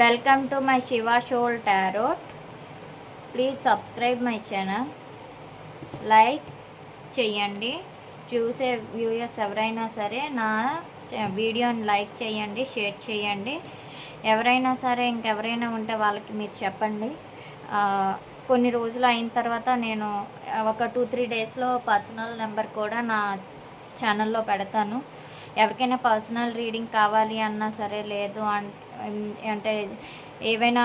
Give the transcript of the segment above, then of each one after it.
Welcome to my Shiva soul tarot please subscribe my channel like చేయండి. చూసే viewers ఎవరైనా సరే నా వీడియోని లైక్ చేయండి షేర్ చేయండి. ఎవరైనా సరే ఇంకెవరైనా ఉంటే వాళ్ళకి మీరు చెప్పండి. కొన్ని రోజులు అయిన తర్వాత నేను ఒక టూ త్రీ డేస్లో పర్సనల్ నెంబర్ కూడా నా ఛానల్లో పెడతాను. ఎవరికైనా పర్సనల్ రీడింగ్ కావాలి అన్నా సరే లేదు అన్- అంటే ఏవైనా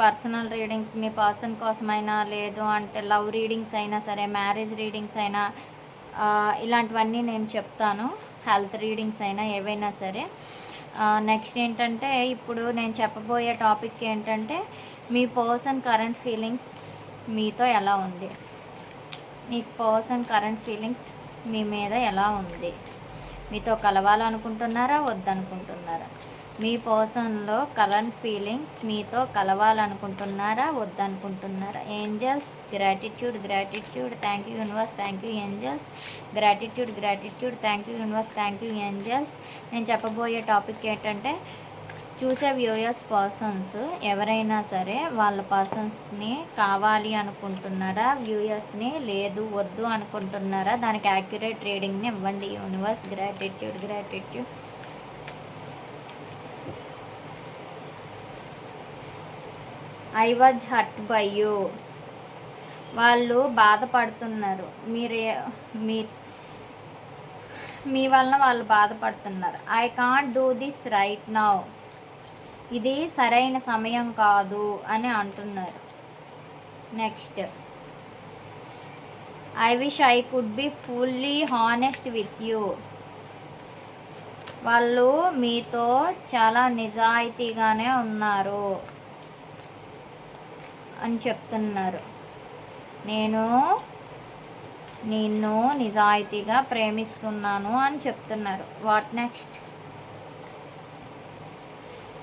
పర్సనల్ రీడింగ్స్ మీ పర్సన్ కోసమైనా లేదు అంటే లవ్ రీడింగ్స్ అయినా సరే మ్యారేజ్ రీడింగ్స్ అయినా ఇలాంటివన్నీ నేను చెప్తాను. హెల్త్ రీడింగ్స్ అయినా ఏవైనా సరే. నెక్స్ట్ ఏంటంటే ఇప్పుడు నేను చెప్పబోయే టాపిక్ ఏంటంటే మీ పర్సన్ కరెంట్ ఫీలింగ్స్ మీతో ఎలా ఉంది? మీ పర్సన్ కరెంట్ ఫీలింగ్స్ మీ మీద ఎలా ఉంది? మీతో కలవాలనుకుంటున్నారా? వద్దనుకుంటున్నారా? మీ పర్సన్లో కరెంట్ ఫీలింగ్స్ మీతో కలవాలనుకుంటున్నారా? వద్దనుకుంటున్నారా? Angels gratitude gratitude thank you universe thank you angels gratitude gratitude thank you universe thank you angels. నేను చెప్పబోయే టాపిక్ ఏంటంటే చూసే వ్యూయర్స్ పర్సన్స్ ఎవరైనా సరే వాళ్ళ పర్సన్స్ని కావాలి అనుకుంటున్నారా? వ్యూయర్స్ని లేదు వద్దు అనుకుంటున్నారా? దానికి యాక్యురేట్ రీడింగ్ని ఇవ్వండి. Universe gratitude gratitude. I was hurt by you వాళ్ళు బాధపడుతున్నారు. మీరే మీ మీ వలన వాళ్ళు బాధపడుతున్నారు. I can't do this right now ఇది సరైన సమయం కాదు అని అంటున్నారు. Next I wish I could be fully honest with you వాళ్ళు మీతో చాలా నిజాయితీగానే ఉన్నారు. అని చెప్తున్నారు. నేను నిన్ను నిజాయితీగా ప్రేమిస్తున్నాను అని చెప్తున్నారు. వాట్ నెక్స్ట్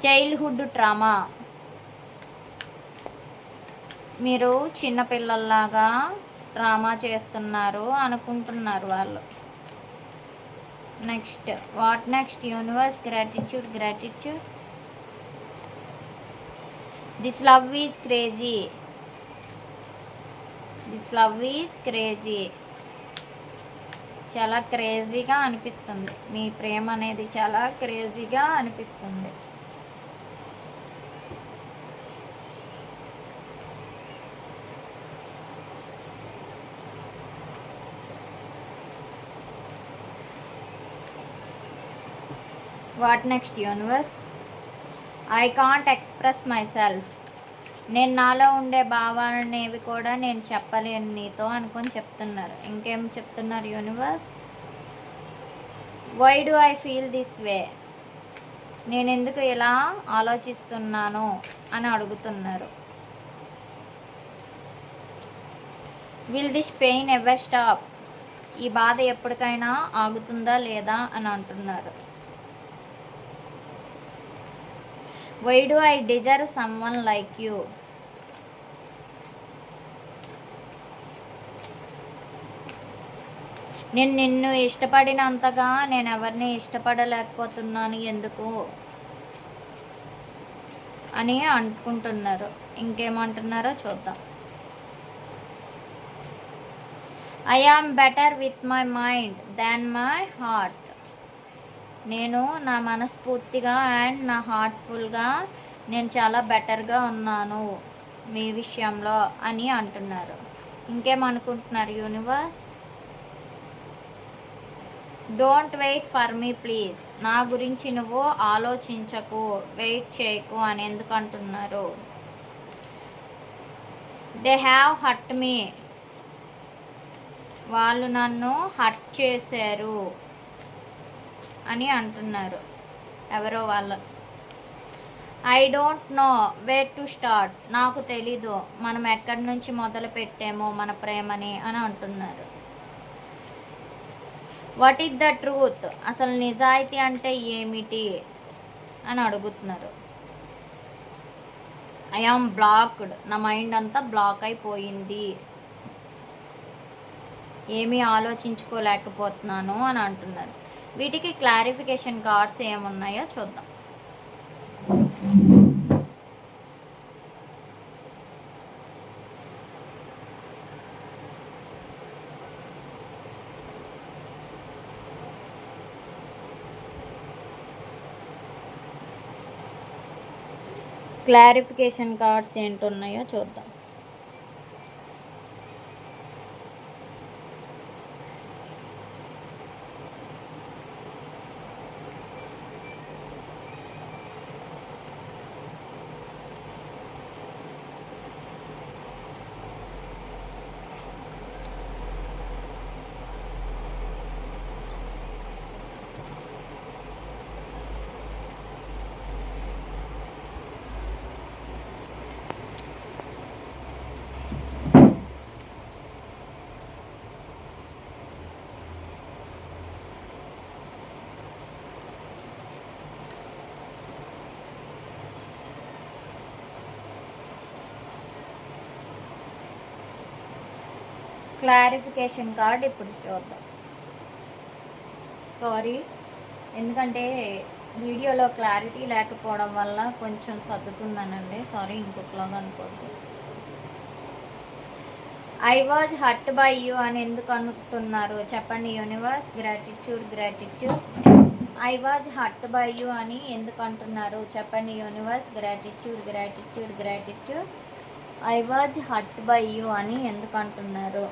చైల్డ్హుడ్ ట్రామా మీరు చిన్నపిల్లల్లాగా డ్రామా చేస్తున్నారు అనుకుంటున్నారు వాళ్ళు. Next what next universe gratitude gratitude this love is crazy this love is crazy చాలా క్రేజీగా అనిపిస్తుంది. మీ ప్రేమ అనేది చాలా క్రేజీగా అనిపిస్తుంది. What next universe I can't express myself నేను నాలో ఉండే భావాలనేవి కూడా నేను చెప్పలేను నీతో అనుకొని చెప్తున్నారు. ఇంకేం చెప్తున్నారు universe why do I feel this way నేను ఎందుకు ఇలా ఆలోచిస్తున్నాను అని అడుగుతున్నారు. Will this pain ever stop ఈ బాధ ఎప్పటికైనా ఆగుతుందా లేదా అని అంటున్నారు. Why do I deserve someone like you నేను నిన్ను ఇష్టపడినంతగా నేను ఎవరిని ఇష్టపడలేకపోతున్నాను ఎందుకు? అని అనుకుంటున్నారు ఇంకేమంటున్నారో చూద్దాం. I am better with my mind than my heart నేను నా మనస్ఫూర్తిగా అండ్ నా హార్ట్ఫుల్గా నేను చాలా బెటర్గా ఉన్నాను మీ విషయంలో అని అంటున్నారు. ఇంకేమనుకుంటున్నారు universe don't wait for me please నా గురించి నువ్వు ఆలోచించకు వెయిట్ చేయకు అని ఎందుకు అంటున్నారు? దే హ్యావ్ హట్ మీ వాళ్ళు నన్ను హట్ చేశారు. అని అంటున్నారు. ఎవరో వాళ్ళ. I don't know where to start నాకు తెలీదు. మనం ఎక్కడి నుంచి మొదలు పెట్టామో మన ప్రేమని అని అంటున్నారు. వాట్ ఈజ్ ద ట్రూత్ అసలు నిజాయితీ అంటే ఏమిటి అని అడుగుతున్నారు. ఐ ఆమ్ బ్లాక్డ్ నా మైండ్ అంతా బ్లాక్ అయిపోయింది. ఏమీ ఆలోచించుకోలేకపోతున్నాను అని అంటున్నారు. వీటికి క్లారిఫికేషన్ కార్డ్స్ ఏమున్నాయో చూద్దాం. క్లారిఫికేషన్ కార్డ్స్ ఏంటున్నాయో చూద్దాం. క్లారిఫికేషన్ కార్డ్ ఇప్పుడు చూద్దాం. సారీ ఎందుకంటే వీడియోలో క్లారిటీ లేకపోవడం వల్ల కొంచెం సర్దుతున్నానండి. సారీ ఇంకొకలాగా అనుకోవద్దు. I was hurt by you అని ఎందుకు అనుకుంటున్నారు? చెప్పండి universe gratitude gratitude I was hurt by you అని ఎందుకు అంటున్నారు? చెప్పండి universe gratitude gratitude gratitude I was hurt by you అని ఎందుకు అంటున్నారు?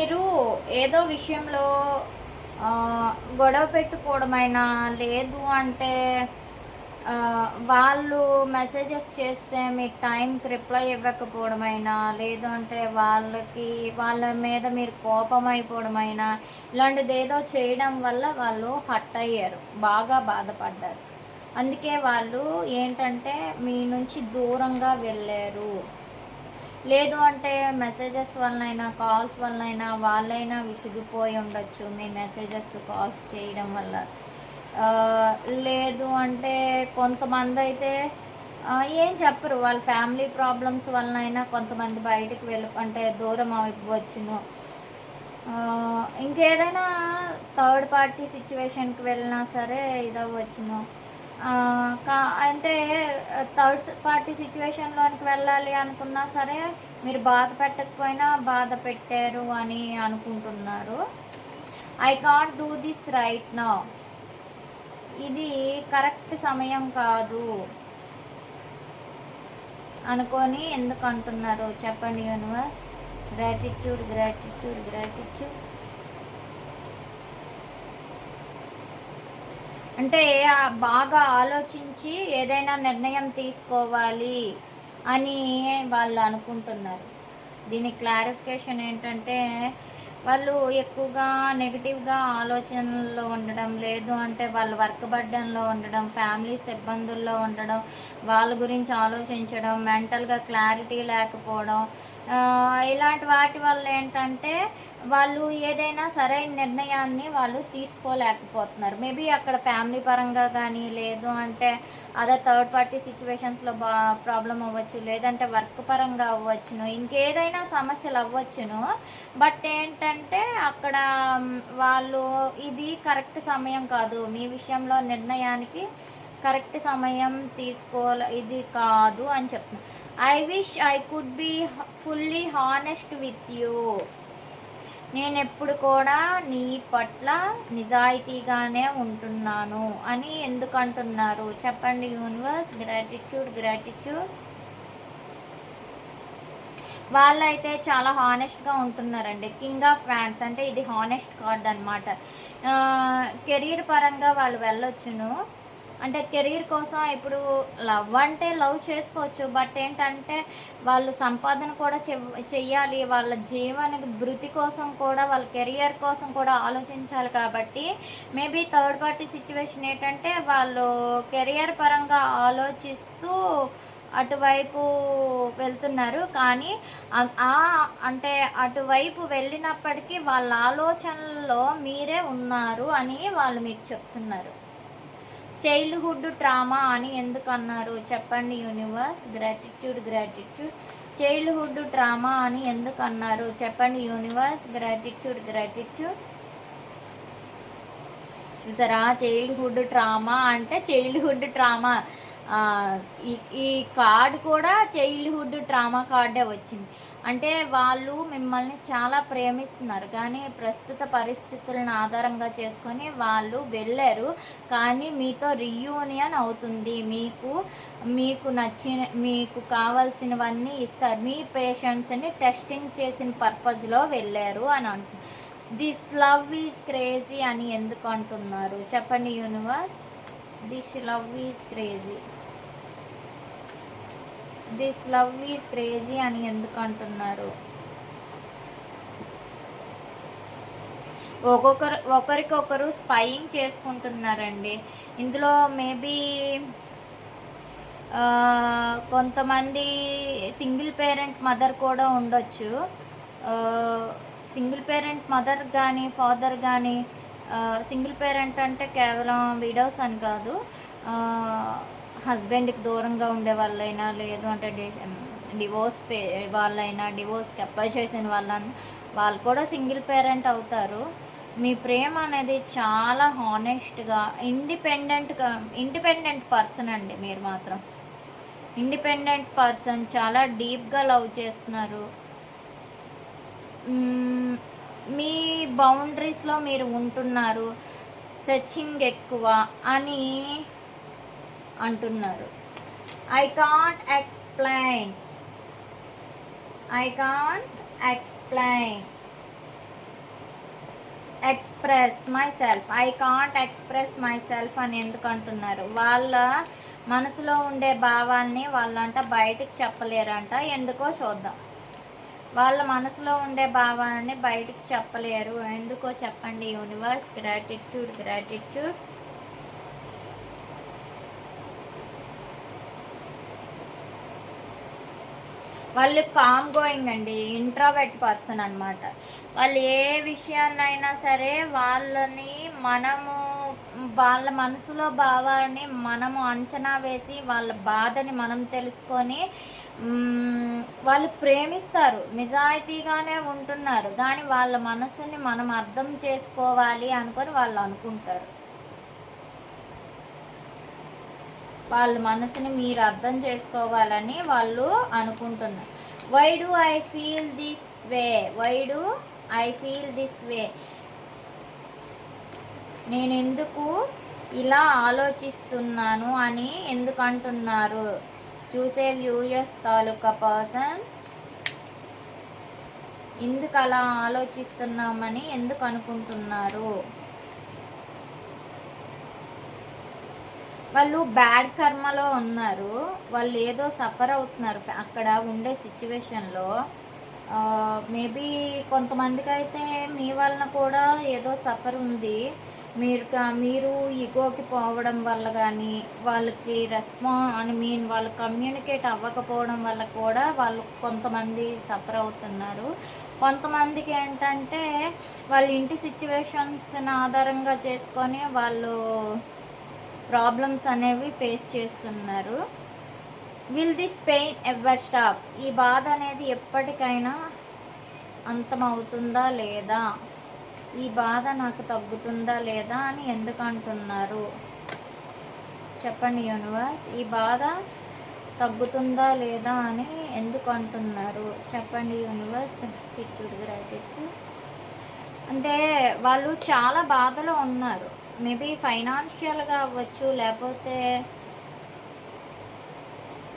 మీరు ఏదో విషయంలో గొడవ పెట్టుకోవడమైనా లేదు అంటే వాళ్ళు మెసేజెస్ చేస్తే మీ టైంకి రిప్లై ఇవ్వకపోవడమైనా లేదు అంటే వాళ్ళకి వాళ్ళ మీద మీరు కోపం అయిపోవడమైనా ఇలాంటిది ఏదో చేయడం వల్ల వాళ్ళు హట్ అయ్యారు బాగా బాధపడ్డారు. అందుకే వాళ్ళు ఏంటంటే మీ నుంచి దూరంగా వెళ్ళారు. లేదు అంటే మెసేజెస్ వలనైనా కాల్స్ వలనైనా వాళ్ళైనా విసిగిపోయి ఉండొచ్చు. మీ మెసేజెస్ కాల్స్ చేయడం వల్ల. లేదు అంటే కొంతమంది అయితే ఏం చెప్పరు. వాళ్ళ ఫ్యామిలీ ప్రాబ్లమ్స్ వలనైనా కొంతమంది బయటికి వెళ్ళి అంటే దూరం అవ్వచ్చును. ఇంకేదైనా థర్డ్ పార్టీ సిచ్యువేషన్కి వెళ్ళినా సరే ఇదవ్వచ్చును. అంటే థర్డ్ పార్టీ సిచ్యువేషన్లోనికి వెళ్ళాలి అనుకున్నా సరే మీరు బాధ పెట్టకపోయినా బాధ పెట్టారు అని అనుకుంటున్నారు. I can't do this right now ఇది కరెక్ట్ సమయం కాదు అనుకొని ఎందుకు అంటున్నారు? చెప్పండి యూనివర్స్. గ్రాటిట్యూడ్ గ్రాటిట్యూడ్ గ్రాటిట్యూడ్ అంటే బాగా ఆలోచించి ఏదైనా నిర్ణయం తీసుకోవాలి అని వాళ్ళు అనుకుంటున్నారు. దీని క్లారిఫికేషన్ ఏంటంటే వాళ్ళు ఎక్కువగా నెగిటివ్గా ఆలోచనల్లో ఉండడం లేదు. అంటే వాళ్ళు వర్క్ బర్డన్లో ఉండడం ఫ్యామిలీస్ ఇబ్బందుల్లో ఉండడం వాళ్ళ గురించి ఆలోచించడం మెంటల్గా క్లారిటీ లేకపోవడం ఇలాంటి వాటి వల్ల ఏంటంటే వాళ్ళు ఏదైనా సరైన నిర్ణయాన్ని వాళ్ళు తీసుకోలేకపోతున్నారు. మేబీ అక్కడ ఫ్యామిలీ పరంగా కానీ లేదు అంటే అదర్ థర్డ్ పార్టీ సిచ్యువేషన్స్లో బా ప్రాబ్లం అవ్వచ్చు లేదంటే వర్క్ పరంగా అవ్వచ్చును ఇంకేదైనా సమస్యలు అవ్వచ్చును. బట్ ఏంటంటే అక్కడ వాళ్ళు ఇది కరెక్ట్ సమయం కాదు. మీ విషయంలో నిర్ణయానికి కరెక్ట్ సమయం తీసుకోలే ఇది కాదు అని చెప్తున్నారు I wish I could be fully honest with you నేను ఎప్పుడు కూడా నీ పట్ల నిజాయితీగానే ఉంటున్నాను అని ఎందుకు అంటున్నారు చెప్పండి యూనివర్స్ గ్రాటిట్యూడ్ గ్రాటిట్యూడ్ వాళ్ళైతే చాలా హానెస్ట్గా ఉంటున్నారండి. కింగ్ ఆఫ్ ఫ్యాన్స్ అంటే ఇది హానెస్ట్ కార్డ్ అనమాట కెరీర్ పరంగా వాళ్ళు వెళ్ళొచ్చును. అంటే కెరీర్ కోసం ఇప్పుడు లవ్ అంటే లవ్ చేసుకోవచ్చు బట్ ఏంటంటే వాళ్ళు సంపాదన కూడా చెయ్యాలి వాళ్ళ జీవన భృతి కోసం కూడా వాళ్ళ కెరియర్ కోసం కూడా ఆలోచించాలి కాబట్టి మేబీ థర్డ్ పార్టీ సిచ్యువేషన్ ఏంటంటే వాళ్ళు కెరియర్ పరంగా ఆలోచిస్తూ అటువైపు వెళ్తున్నారు. కానీ ఆ అంటే అటువైపు వెళ్ళినప్పటికీ వాళ్ళ ఆలోచనల్లో మీరే ఉన్నారు అని వాళ్ళు మీకు చెప్తున్నారు. చైల్డ్హుడ్ ట్రామా అని ఎందుకు అన్నారు చెప్పండి universe gratitude gratitude childhood trauma అని ఎందుకు అన్నారు చెప్పండి యూనివర్స్ గ్రాటిట్యూడ్ గ్రాటిట్యూడ్ చూసారా? చైల్డ్హుడ్ ట్రామా అంటే చైల్డ్హుడ్ ట్రామా ఈ ఈ కార్డ్ కూడా చైల్డ్హుడ్ ట్రామా కార్డే వచ్చింది. అంటే వాళ్ళు మిమ్మల్ని చాలా ప్రేమిస్తున్నారు. కానీ ప్రస్తుత పరిస్థితులను ఆధారంగా చేసుకొని వాళ్ళు వెళ్ళారు. కానీ మీతో రియూనియన్ అవుతుంది. మీకు మీకు నచ్చిన మీకు కావాల్సినవన్నీ ఇస్తారు. మీ పేషెంట్స్ని టెస్టింగ్ చేసిన పర్పస్లో వెళ్ళారు అని అంటున్నారు దిస్ లవ్ ఈజ్ క్రేజీ అని ఎందుకు అంటున్నారు? చెప్పండి universe. This love is crazy. This love is crazy అని ఎందుకు అంటున్నారు? ఒక్కొక్కరు ఒకరికొకరు స్పైయింగ్ చేసుకుంటున్నారండి. ఇందులో మేబీ కొంతమంది సింగిల్ పేరెంట్ మదర్ కూడా ఉండొచ్చు. సింగిల్ పేరెంట్ మదర్ కానీ ఫాదర్ కానీ సింగిల్ పేరెంట్ అంటే కేవలం విడోస్ అని కాదు. హస్బెండ్కి దూరంగా ఉండే వాళ్ళైనా లేదు అంటే డివోర్స్ పే వాళ్ళైనా డివోర్స్కి అప్లై చేసిన వాళ్ళని వాళ్ళు కూడా సింగిల్ పేరెంట్ అవుతారు. మీ ప్రేమ అనేది చాలా హానెస్ట్గా ఇండిపెండెంట్గా ఇండిపెండెంట్ పర్సన్ అండి మీరు మాత్రం. ఇండిపెండెంట్ పర్సన్ చాలా డీప్గా లవ్ చేస్తున్నారు. మీ బౌండరీస్లో మీరు ఉంటున్నారు. సెర్చింగ్ ఎక్కువ అని అంటున్నారు. I can't explain I can't explain express myself I can't express myself అని ఎందుకు అంటున్నారు? వాళ్ళ మనసులో ఉండే భావాల్ని వాళ్ళంట బయటికి చెప్పలేరంట. ఎందుకో చూద్దాం. వాళ్ళ మనసులో ఉండే భావాలని బయటికి చెప్పలేరు. ఎందుకో చెప్పండి యూనివర్స్ గ్రాటిట్యూడ్ గ్రాటిట్యూడ్ వాళ్ళు కామ్ గోయింగ్ అండి ఇంట్రోవెట్ పర్సన్ అన్నమాట. వాళ్ళు ఏ విషయాన్నైనా సరే వాళ్ళని మనము వాళ్ళ మనసులో భావాన్ని మనము అంచనా వేసి వాళ్ళ బాధని మనం తెలుసుకొని వాళ్ళు ప్రేమిస్తారు నిజాయితీగానే ఉంటున్నారు. కానీ వాళ్ళ మనసుని మనం అర్థం చేసుకోవాలి అనుకొని వాళ్ళు అనుకుంటారు. వాళ్ళ మనసుని మీరు అర్థం చేసుకోవాలని వాళ్ళు అనుకుంటున్నారు. Why do I feel this way why do I feel this way నేను ఎందుకు ఇలా ఆలోచిస్తున్నాను అని ఎందుకు అంటున్నారు? చూసే వ్యూయర్స్ తాలూకా పర్సన్ ఎందుకు అలా ఆలోచిస్తున్నామని ఎందుకు అనుకుంటున్నారు? వాళ్ళు బ్యాడ్ కర్మలో ఉన్నారు. వాళ్ళు ఏదో సఫర్ అవుతున్నారు అక్కడ ఉండే సిచ్యువేషన్లో మేబీ కొంతమందికి అయితే మీ వలన కూడా ఏదో సఫర్ ఉంది. మీరు మీరు ఈగోకి పోవడం వల్ల కానీ వాళ్ళకి రెస్పా ఐ మీన్ వాళ్ళు కమ్యూనికేట్ అవ్వకపోవడం వల్ల కూడా వాళ్ళు కొంతమంది సఫర్ అవుతున్నారు. కొంతమందికి ఏంటంటే వాళ్ళ ఇంటి సిచ్యువేషన్స్ని ఆధారంగా చేసుకొని వాళ్ళు ప్రాబ్లమ్స్ అనేవి ఫేస్ చేస్తున్నారు. Will this pain ever stop ఈ బాధ అనేది ఎప్పటికైనా అంతమవుతుందా లేదా? ఈ బాధ నాకు తగ్గుతుందా లేదా అని ఎందుకు అంటున్నారు? చెప్పండి యూనివర్స్ ఈ బాధ తగ్గుతుందా లేదా అని ఎందుకు అంటున్నారు? చెప్పండి యూనివర్స్ గ్రాటిట్యూడ్ అంటే వాళ్ళు చాలా బాధలో ఉన్నారు. మేబీ ఫైనాన్షియల్గా అవ్వచ్చు లేకపోతే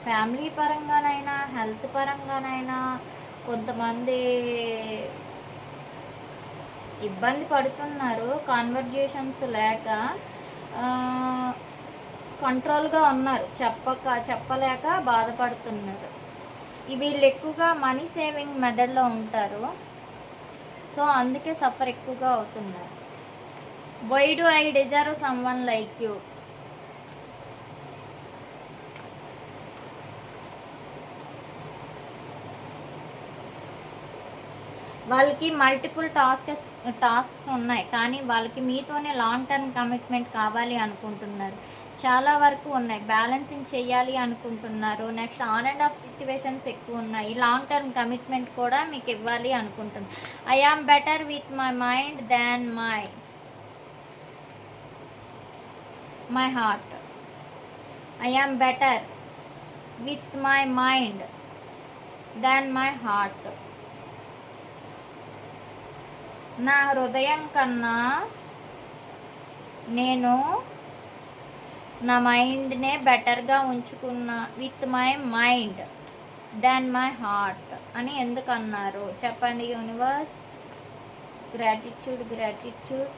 ఫ్యామిలీ పరంగానైనా హెల్త్ పరంగానైనా కొంతమంది ఇబ్బంది పడుతున్నారు కాన్వర్జేషన్స్ లేక కంట్రోల్గా ఉన్నారు చెప్పక చెప్పలేక బాధపడుతున్నారు. వీళ్ళు ఎక్కువగా మనీ సేవింగ్ మెథడ్లో ఉంటారు. సో అందుకే సఫర్ ఎక్కువగా అవుతున్నారు. Why do I deserve someone like you వాళ్ళకి మల్టిపుల్ టాస్క్స్ టాస్క్స్ ఉన్నాయి. కానీ వాళ్ళకి మీతోనే లాంగ్ టర్మ్ కమిట్మెంట్ కావాలి అనుకుంటున్నారు. చాలా వరకు ఉన్నాయి. బ్యాలెన్సింగ్ చేయాలి అనుకుంటున్నారు. Next on and off situations ఎక్కువ ఉన్నాయి. లాంగ్ టర్మ్ కమిట్మెంట్ కూడా మీకు ఇవ్వాలి అనుకుంటున్నారు. I am better with my mind than my my heart I am better with my mind than my heart నా హృదయం కన్నా నేను నా మైండ్నే బెటర్గా ఉంచుకున్న with my mind than my heart అని ఎందుకన్నారు చెప్పండి యూనివర్స్ గ్రాటిట్యూడ్ గ్రాటిట్యూడ్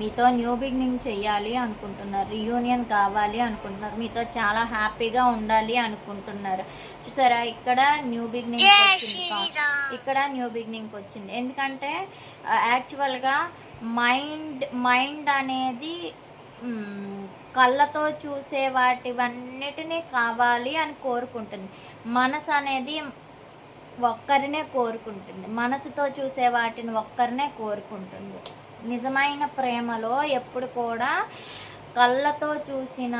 మీతో న్యూ బిగినింగ్ చెయ్యాలి అనుకుంటున్నారు రియూనియన్ కావాలి అనుకుంటున్నారు మీతో చాలా హ్యాపీగా ఉండాలి అనుకుంటున్నారు. చూసారా ఇక్కడ న్యూ బిగినింగ్ వచ్చింది ఇక్కడ న్యూ బిగినింగ్ వచ్చింది. ఎందుకంటే యాక్చువల్గా మైండ్ మైండ్ అనేది కళ్ళతో చూసే వాటివన్నిటినీ కావాలి అని కోరుకుంటుంది. మనసు అనేది ఒక్కరినే కోరుకుంటుంది. మనసుతో చూసే వాటిని ఒక్కరినే కోరుకుంటుంది. నిజమైన ప్రేమలో ఎప్పుడు కూడా కళ్ళతో చూసిన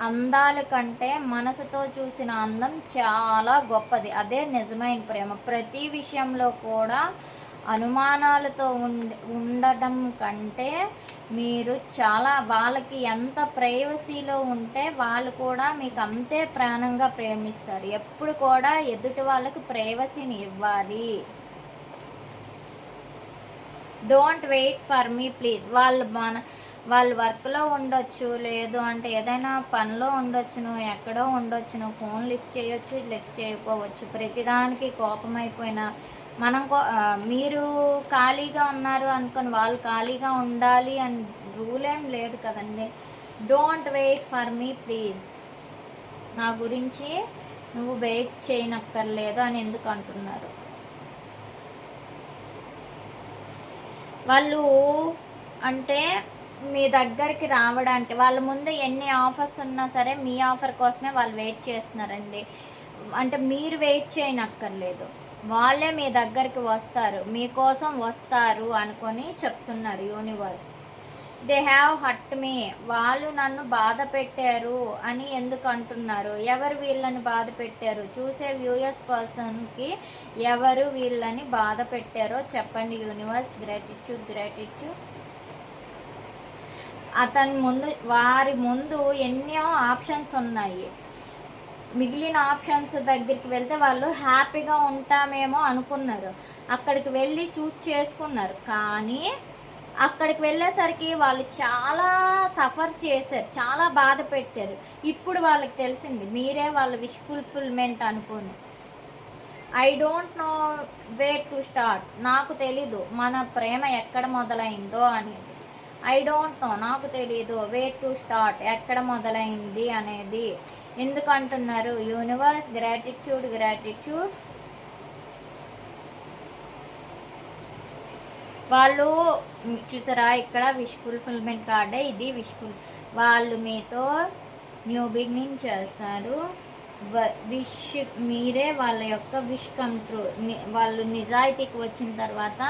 అందాల కంటే మనసుతో చూసిన అందం చాలా గొప్పది. అదే నిజమైన ప్రేమ. ప్రతి విషయంలో కూడా అనుమానాలతో ఉండ ఉండటం కంటే మీరు చాలా వాళ్ళకి ఎంత ప్రైవసీలో ఉంటే వాళ్ళు కూడా మీకు అంతే ప్రాణంగా ప్రేమిస్తారు. ఎప్పుడు కూడా ఎదుటి వాళ్ళకి ప్రైవసీని ఇవ్వాలి. Don't wait for me please వాళ్ళు మన వాళ్ళు వర్క్లో ఉండొచ్చు లేదు అంటే ఏదైనా పనిలో ఉండొచ్చును ఎక్కడో ఉండొచ్చును ఫోన్ లిఫ్ట్ చేయొచ్చు లిఫ్ట్ చేయకపోవచ్చు. ప్రతిదానికి కోపం అయిపోయినా మనం కో- మీరు ఖాళీగా ఉన్నారు అనుకుని వాళ్ళు ఖాళీగా ఉండాలి అని రూల్ ఏం లేదు కదండి. Don't wait for me please నా గురించి నువ్వు వెయిట్ చేయనక్కర్లేదు అని ఎందుకు అంటున్నారు? వాళ్ళు అంటే మీ దగ్గరికి రావడానికి వాళ్ళ ముందు ఎన్ని ఆఫర్స్ ఉన్నా సరే మీ ఆఫర్ కోసమే వాళ్ళు వెయిట్ చేస్తున్నారండి. అంటే మీరు వెయిట్ చేయనక్కర్లేదు. వాళ్ళే మీ దగ్గరికి వస్తారు. మీకోసం వస్తారు అనుకొని చెప్తున్నారు universe. They have hurt me వాళ్ళు నన్ను బాధ పెట్టారు అని ఎందుకు అంటున్నారు? ఎవరు వీళ్ళని బాధ పెట్టారు? చూసే వ్యూయర్స్ పర్సన్కి ఎవరు వీళ్ళని బాధ పెట్టారో చెప్పండి. Universe gratitude gratitude. అతని ముందు వారి ముందు ఎన్నో ఆప్షన్స్ ఉన్నాయి. మిగిలిన ఆప్షన్స్ దగ్గరికి వెళ్తే వాళ్ళు హ్యాపీగా ఉంటామేమో అనుకున్నారు. అక్కడికి వెళ్ళి చూస్ చేసుకున్నారు. కానీ అక్కడికి వెళ్ళేసరికి వాళ్ళు చాలా సఫర్ చేశారు చాలా బాధ పెట్టారు. ఇప్పుడు వాళ్ళకి తెలిసింది మీరే వాళ్ళ విష్ ఫుల్ఫిల్మెంట్ అనుకోని. I don't know way to start నాకు తెలీదు మన ప్రేమ ఎక్కడ మొదలైందో అనేది. ఐ డోంట్ నో నాకు తెలీదు వే టు స్టార్ట్ ఎక్కడ మొదలైంది అనేది. ఎందుకంటున్నారు? యూనివర్స్ గ్రాటిట్యూడ్ గ్రాటిట్యూడ్ వాళ్ళు చూసారా? ఇక్కడ విష్ ఫుల్ఫిల్మెంట్ కార్డే ఇది విష్ ఫుల్ వాళ్ళు మీతో న్యూ బిగినింగ్ చేస్తారు. విష్ మీరే వాళ్ళ యొక్క విష్ కమ్ ట్రూ వాళ్ళు నిజాయితీకి వచ్చిన తర్వాత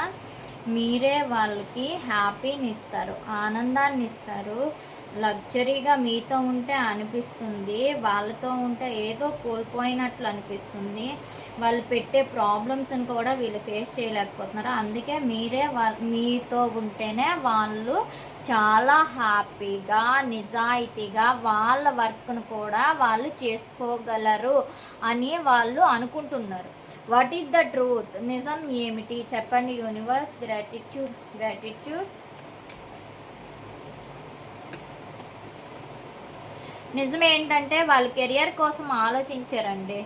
మీరే వాళ్ళకి హ్యాపీని ఇస్తారు ఆనందాన్ని ఇస్తారు లగ్జరీగా మీతో ఉంటే అనిపిస్తుంది వాళ్ళతో ఉంటే ఏదో కోల్పోయినట్లు అనిపిస్తుంది. వాళ్ళు పెట్టే ప్రాబ్లమ్స్ని కూడా వీళ్ళు ఫేస్ చేయలేకపోతున్నారు. అందుకే మీరే వా మీతో ఉంటేనే వాళ్ళు చాలా హ్యాపీగా నిజాయితీగా వాళ్ళ వర్క్ను కూడా వాళ్ళు చేసుకోగలరు అని వాళ్ళు అనుకుంటున్నారు. వాట్ ఈస్ ద ట్రూత్ నిజం ఏమిటి? చెప్పండి. యూనివర్స్ గ్రాటిట్యూడ్ గ్రాటిట్యూడ్ నిజం ఏంటంటే వాళ్ళు కెరియర్ కోసం ఆలోచించారండి.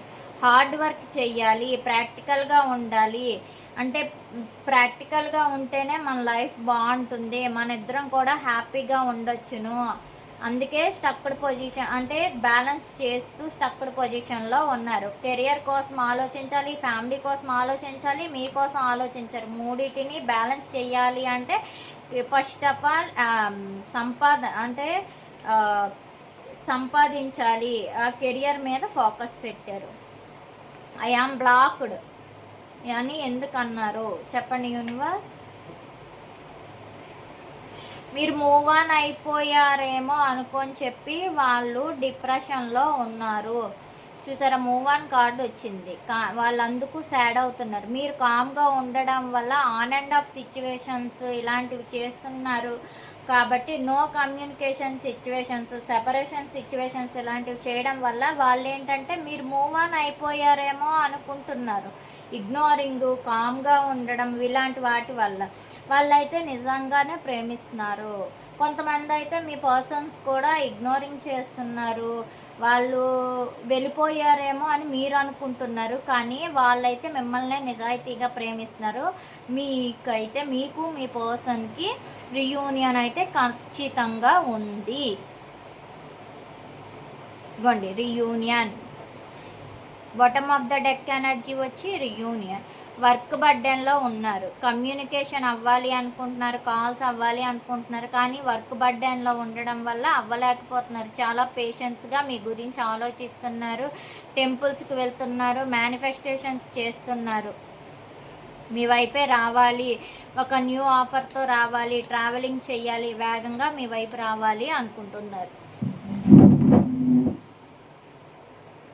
హార్డ్ వర్క్ చెయ్యాలి ప్రాక్టికల్గా ఉండాలి. అంటే ప్రాక్టికల్గా ఉంటేనే మన లైఫ్ బాగుంటుంది. మన ఇద్దరం కూడా హ్యాపీగా ఉండొచ్చును. అందుకే స్టక్డ్ పొజిషన్ అంటే బ్యాలెన్స్ చేస్తూ స్టక్డ్ పొజిషన్లో ఉన్నారు. కెరియర్ కోసం ఆలోచించాలి ఫ్యామిలీ కోసం ఆలోచించాలి మీకోసం ఆలోచించారు. మూడింటిని బ్యాలెన్స్ చేయాలి అంటే ఫస్ట్ ఆఫ్ ఆల్ సంపాద అంటే సంపాదించాలి. ఆ కెరియర్ మీద ఫోకస్ పెట్టారు. ఐ ఆమ్ బ్లాక్డ్ అని ఎందుకన్నారు చెప్పండి యూనివర్స్ మీరు మూవ్ ఆన్ అయిపోయారేమో అనుకొని చెప్పి వాళ్ళు డిప్రెషన్లో ఉన్నారు. చూసారా మూవ్ ఆన్ కార్డు వచ్చింది. కా వాళ్ళందుకు సాడ్ అవుతున్నారు. మీరు కామ్గా ఉండడం వల్ల ఆన్ అండ్ ఆఫ్ సిచ్యువేషన్స్ ఇలాంటివి చేస్తున్నారు. కాబట్టి no communication situations separation situations ఇలాంటివి చేయడం వల్ల వాళ్ళు ఏంటంటే మీరు మూవ్ ఆన్ అయిపోయారేమో అనుకుంటున్నారు. ఇగ్నోరింగ్ కామ్గా ఉండడం ఇలాంటి వాటి వల్ల. వాళ్ళైతే నిజంగానే ప్రేమిస్తున్నారు. కొంతమంది అయితే మీ పర్సన్స్ కూడా ఇగ్నోరింగ్ చేస్తున్నారు. వాళ్ళు వెళ్ళిపోయారేమో అని మీరు అనుకుంటున్నారు. కానీ వాళ్ళైతే మిమ్మల్ని నిజాయితీగా ప్రేమిస్తున్నారు. మీకైతే మీకు మీ పర్సన్కి రియూనియన్ అయితే ఖచ్చితంగా ఉంది. ఇగోండి reunion bottom of the deck energy వచ్చి రియూనియన్ వర్క్ బర్డెన్లో ఉన్నారు. కమ్యూనికేషన్ అవ్వాలి అనుకుంటున్నారు కాల్స్ అవ్వాలి అనుకుంటున్నారు కానీ వర్క్ బర్డెన్లో ఉండడం వల్ల అవ్వలేకపోతున్నారు. చాలా పేషెన్స్గా మీ గురించి ఆలోచిస్తున్నారు టెంపుల్స్కి వెళ్తున్నారు మేనిఫెస్టేషన్స్ చేస్తున్నారు. మీ వైపే రావాలి ఒక న్యూ ఆఫర్తో రావాలి ట్రావెలింగ్ చేయాలి వేగంగా మీ వైపు రావాలి అనుకుంటున్నారు.